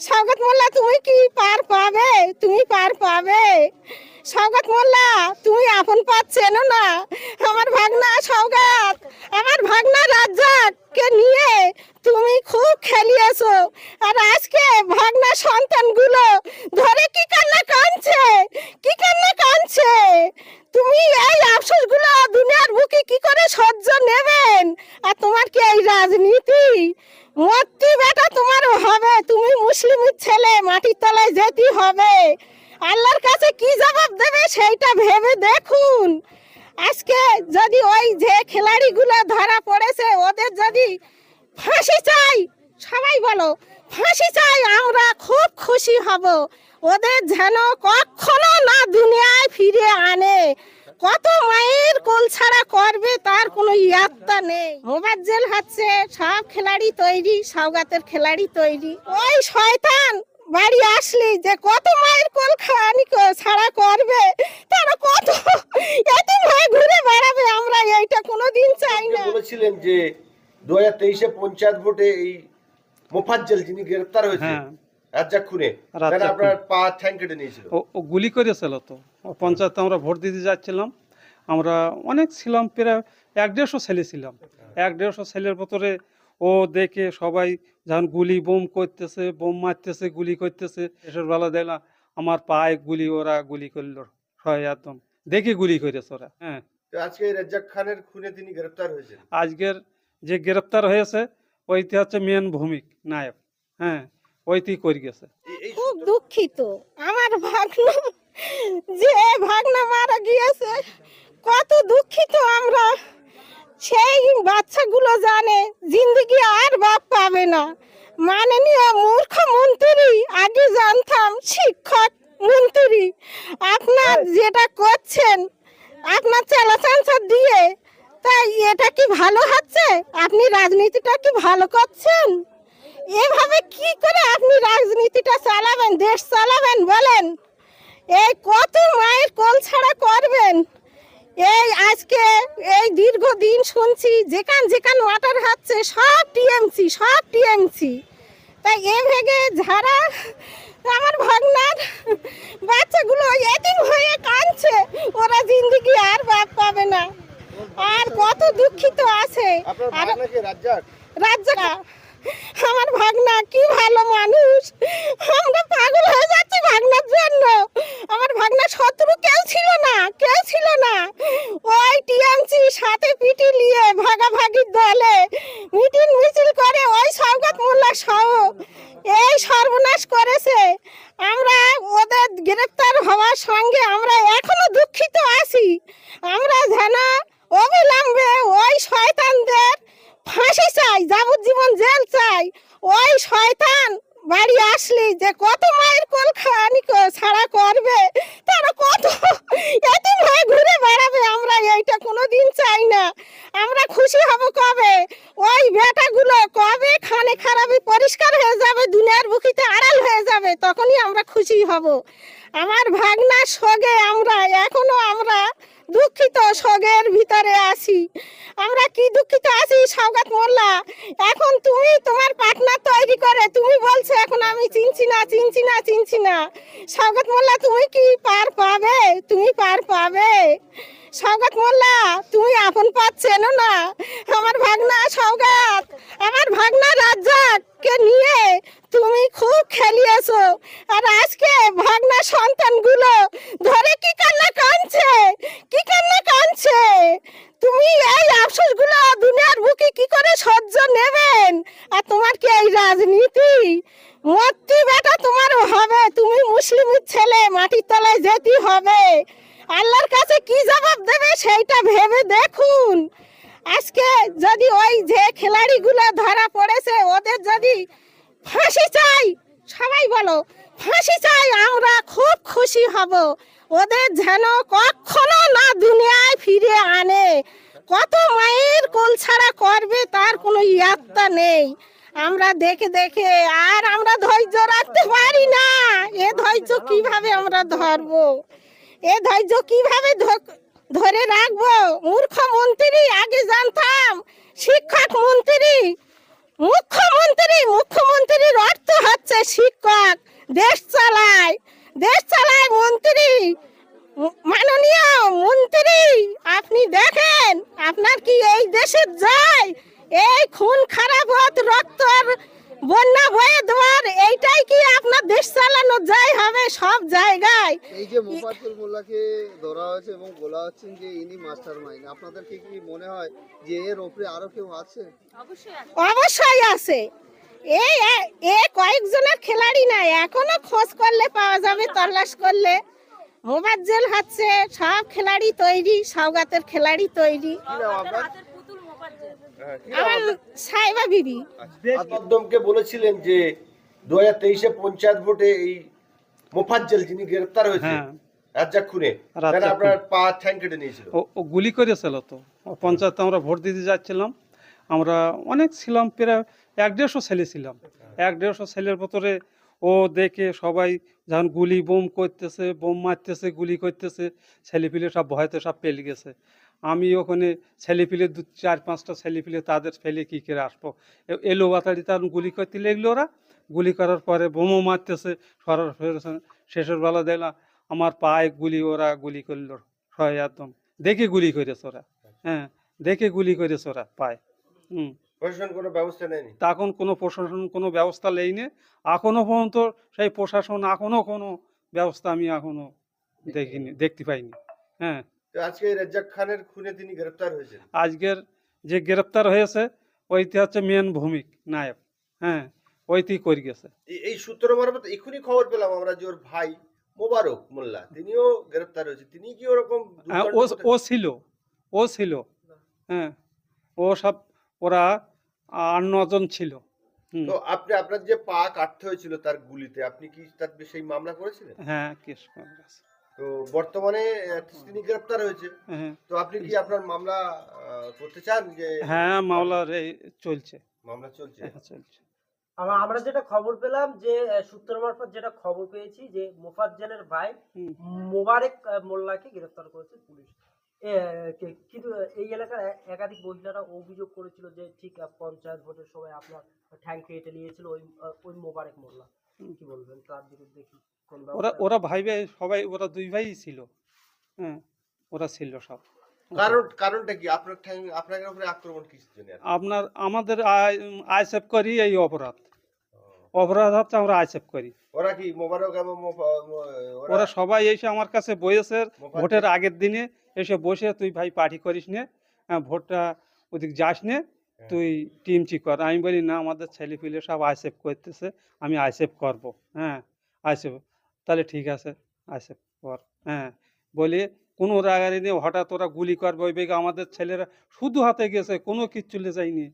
স্বাগত মোল্লা তুমি কি পার পাবে তুমি পার পাবে স্বাগত মোল্লা, তুমি আপন পাচ্ছেন না। আমার ভাগনা সৌগাত, আমার ভাগনা রাজ্জাককে নিয়ে তুমি খুব খেলিয়েছো। আর আজকে ভাগনা সন্তানগুলো ধরে কি কান্না কাঁদছে? কি কান্না কাঁদছে? তুমি এই আফসোসগুলো দুনিয়ার বুকে কি করে সহ্য নেবেন? আর তোমার কি এই রাজনীতি? মূর্তি বেটা তোমার হবে, তুমি মুসলিমের ছেলে, মাটির তলায় যেতে হবে। আল্লাহর কাছে কি জবাব দেবে সেইটা ভেবে দেখুন। আজকে যদি ওই যে খেলাড়িগুলো ধরা পড়েছে, ওদের যদি ফাঁসি চাই, সবাই বলো, ফাঁসি চাই, আমরা খুব খুশি হব। ওদের যেন কখনো না দুনিয়ায় ফিরে আনে। কত মায়ের কোল ছাড়া করবে তার কোনো ইয়াত্তা নেই। মোবাজ্জেল হচ্ছে, সব খেলাড়ি তৈরি সৌগাতের খেলাড়ি তৈরি। ওই শয়তান! বাড়ি আসলি যে কত মায়ের কোল খানি ছাড়া করবে? তারা কত? এতিম হয়ে ঘুরে বেড়াবে আমরা? এইটা কোনোদিন চাই না। বলেছিলেন যে দু হাজার তেইশে পঞ্চায়েত ভোটে এই মোফাজ্জল যিনি গ্রেফতার হয়েছে হ্যাঁ। রাজ্জাক খুনে আপনার পা ঠ্যাং কেটে নিয়েছিল। ও ও গুলি করেছিল তো। ও পঞ্চায়েতে আমরা ভোট দিতে যাচ্ছিলাম। আমরা অনেক ছিলাম প্রায় এক দেড়শো ছেলে ছিলাম। এক দেড়শো ছেলের ভেতরে ও দেখে সবাই যখন গুলি বোম করতেছে বোম মারতেছে গুলি করতেছে এসব বেলা দেখলাম আমার পায়ে গুলি ওরা গুলি করল। হয় একদম দেখে গুলি করেছে ওরা হ্যাঁ। তো আজকে রাজ্জাক খানের খুনে তিনি গ্রেফতার হয়েছেন? আজকের যে গ্রেপ্তার হয়েছে ওইটি হচ্ছে মেন ভূমিক নায়ক হ্যাঁ ওইটি করে গেছে। খুব দুঃখিত। আমার ভাগনা যে ভাগনা মারা গিয়েছে কত দুঃখিত আমরা। সেই বাচ্চাগুলো জানে জিন্দগি আর বাপ পাবে না। মাননীয় মূর্খমন্ত্রী আগে জানতাম শিক্ষক মন্ত্রী। আপনার যেটা করছেন আপনার চালাচাঞ্চা দিয়ে তাই এটা কি ভালো হচ্ছে? আপনি রাজনীতিটা কি ভালো করছেন? এভাবে কি করে আপনি রাজনীতিটা চালাবেন দেশ চালাবেন বলেন? এই কত মায়ের কোল ছাড়া করবেন? এই আজকে এই দীর্ঘদিন শুনছি যেখান যেখান ওয়াটার হচ্ছে সব টিএমসি সব টিএমসি তাই এ ভেগে যারা আমার ভাগনার বাচ্চাগুলো এদিন হয়ে কাঁদছে ওরা জিন্দগি আর বাপ পাবে না। আর কত দুঃখিত আছে। আর রাজ্জাক আমার ভাগনা কি ভালো মানুষ আমরা পাগল হয়ে যাচ্ছি ভাগনার জন্য আমার ভাগনা শত্রু কেউ ছিল না কেউ ছিল না ওই টিএমসি সাথে পিটি নিয়ে ভাগাভাগির দলে মিটিং মিছিল করে ওই সৌগত মোল্লা সহ এই সর্বনাশ করেছে আমরা ওদের গ্রেপ্তার সঙ্গে আমরা এখনও দুঃখিত আছি। আমরা যেন অবিলম্বে ওই শয়তানদের ফাঁসি চাই, যাবজ্জীবন জেল চাই। ওই শয়তান বাড়ি আসলে যে কত মায়ের কোল খানি ছাড়া করবে, তারা কত এতিম হয়ে ঘুরে বেড়াবে আমরা এইটা কোনোদিন চাই না আমরা খুশি হব কবে ওই বেটাগুলো কবে খানে খারাপি পরিষ্কার হয়ে যাবে দুনিয়ার বুকিতে আড়াল হয়ে যাবে তখনই আমরা খুশি হব আমার ভাগনার সঙ্গে আমরা এখনও আমরা দুঃখিত সগের ভিতরে আছি। আমরা কি দুঃখিত আছি সৌগাত মোল্লা? এখন তুমি তোমার পার্টনার তৈরি করে, তুমি বলছো এখন আমি চিনছি না চিনছি না চিনছি না। সৌগাত মোল্লা, তুমি কি পার পাবে? তুমি পার পাবে। সৌগাত মোল্লা, তুমি আপন পাচ্ছেন না। আমার ভাগনা সৌগাত আমার ভাগনা রাজ্জাককে নিয়ে তুমি খুব খেলিয়েছো আর আজকে ভাগনা সন্তানগুলো ধরে কি কান্না কাঁদছে? কি কান্না কাঁদছে? তুমি এই আফসোসগুলো দুনিয়ার বুকে কি করে সহ্য নেবেন? আর তোমার কি এই রাজনীতি? মূর্তি বেটা তোমার হবে, তুমি মুসলিমের ছেলে, মাটির তলায় যেতে হবে। আল্লাহর কাছে কি জবাব দেবে সেইটা ভেবে দেখুন। আজকে যদি ওই যে খেলাড়িগুলো ধরা পড়েছে, ওদের যদি ফাঁসি চাই, সবাই বলো, ফাঁসি চাই, আমরা খুব খুশি হব। ওদের যেন কখনো না দুনিয়ায় ফিরে আনে। কত মায়ের কোল ছাড়া করবে তার কোনো ইয়াত্তা নেই। আমরা দেখে দেখে আর আমরা ধৈর্য রাখতে পারি না। এ ধৈর্য কীভাবে আমরা ধরবো? এ ধৈর্য কীভাবে ধরে রাখব? মূর্খ মন্ত্রী, আগে জানতাম, শিক্ষক মন্ত্রী মুখ্যমন্ত্রী, মুখ্যমন্ত্রীর অর্থ হচ্ছে শিক্ষক, দেশ চালায় দেশ চালায় মন্ত্রী, মাননীয় মন্ত্রী, আপনি দেখেন, আপনার কি এই দেশের যায়? এই খুন, খারাপ হত রক্তর বন্যা বয়ে দেওয়ার এইটাই কি আপনার দেশ চালানো? যাই হবে সব জায়গায়। এই যে মোফাজ্জল মোল্লাকে ধরা হয়েছে এবং বলা হচ্ছে যে ইনি মাস্টার মাইন্ড আপনাদের কি কি মনে হয় যে এর ওপরে আরও কেউ আছে? অবশ্যই আছে। এই এ- কয়েকজনের খেলাড়ি নাই। এখনও খোঁজ করলে পাওয়া যাবে তল্লাশ করলে। মোবাজ্জেল হচ্ছে সব খেলাড়ি তৈরি সৌগাতের খেলাড়ি তৈরি। আমার সাইবা বিবি। মাধ্যমকে বলেছিলেন যে দু হাজার তেইশে পঞ্চায়েত ভোটে এই মোফাজ্জল যিনি গ্রেপ্তার হয়েছে হ্যাঁ। রাজ্জাক খুনে আপনার পা ঠ্যাং কেটে নিয়েছিল। ও গুলি করেছিল তো। পঞ্চায়েতে আমরা ভোট দিতে যাচ্ছিলাম। আমরা অনেক ছিলাম প্রায় এক দেড়শো ছেলে ছিলাম। এক দেড়শো ছেলের ভেতরে ও দেখে সবাই যখন গুলি বোম করতেছে বোম মারতেছে গুলি করতেছে ছেলে ছেলেপিলে সব ভয়তে সব পেলে গেছে। আমি ওখানে ছেলেপিলে দু চার পাঁচটা ছেলেপিলে তাদের ফেলে কী করে আসব? এলো বাতাড়ি তার গুলি করতে লেগলো ওরা। গুলি করার পরে বোমও মারতেছে সরার ফেরেছে শেষের বেলা দেখলাম আমার পায়ে গুলি ওরা গুলি করল হয় একদম। দেখে গুলি করেছে ওরা। হ্যাঁ দেখে গুলি করেছে ওরা পায়ে। হুম। প্রশাসন কোনো ব্যবস্থা নেয়নি? তখন কোনো প্রশাসন কোনো ব্যবস্থা নেইনি এখনও পর্যন্ত সেই প্রশাসন এখনও কোনো ব্যবস্থা আমি এখনও দেখিনি দেখতে পাইনি। হ্যাঁ আজকে রাজ্জাক খানের খুনে তিনি গ্রেপ্তার হয়েছেন। আজকের যে গ্রেপ্তার হয়েছে ওইটি হচ্ছে মেন ভূমিক নায়ক হ্যাঁ ওইটি করে গেছে। এই- সূত্র মারফত এখনই খবর পেলাম আমরা যে ওর ভাই মোবারক মোল্লা তিনিও গ্রেপ্তার হয়েছে। তিনি কি ওরকম হ্যাঁ ও ও ছিল ও ছিল। হ্যাঁ ও সব ওরা আট নজন ছিল। তো আপনি আপনার যে পা কাটতে হয়েছিল তার গুলিতে আপনি কি তার সেই মামলা করেছিলেন? হ্যাঁ কেস করে। তো বর্তমানে তিনি গ্রেপ্তার হয়েছে। হ্যাঁ। তো আপনি কি আপনার মামলা করতে চান যে হ্যাঁ মামলার এই চলছে। মামলা চলছে? হ্যাঁ, চলছে। আমরা যেটা খবর পেলাম যে সূত্র মারফত যেটা খবর পেয়েছি যে মোফাজ্জলের ভাই মোবারক মোল্লাকে গ্রেফতার করেছে পুলিশ। কিন্তু এই এলাকার একাধিক মহিলারা অভিযোগ করেছিল যে ঠিক পঞ্চায়েত ভোটের সময় আপনার ঠ্যাং কেটে নিয়েছিল ওই ওই মোবারক মোল্লা। কি বলবেন তার বিরুদ্ধে কি? ওরা ওরা ভাই ভাই সবাই ওরা দুই ভাই ছিল। হ্যাঁ ওরা ছিল সব। কারণ কারণটা কি? আপনার আপনার উপরে আক্রমণ কিসের জন্য আপনার আমাদের আইসেপ করি এই অপরাধ। অপরাধ হচ্ছে আমরা আইসেপ করি। ওরা কি মোবারক এবং ওরা সবাই এসে আমার কাছে বসেছে ভোটের আগের দিনে এসে বসে তুই ভাই পার্টি করিস নে হ্যাঁ, ভোটটা ওদিক যাস নে তুই টিম চি কর। আমি বলি না আমাদের ছেলে পিলে সব আইসেপ করতেছে আমি আইসেপ করব। হ্যাঁ আইসেপ তাহলে ঠিক আছে, আসে কর হ্যাঁ। বলি, কোনো রাগারি নিয়ে হঠাৎ ওরা গুলি করবে, ওই বেগে আমাদের ছেলেরা শুধু হাতে গেছে, কোনো কিচ্ছু যায়নি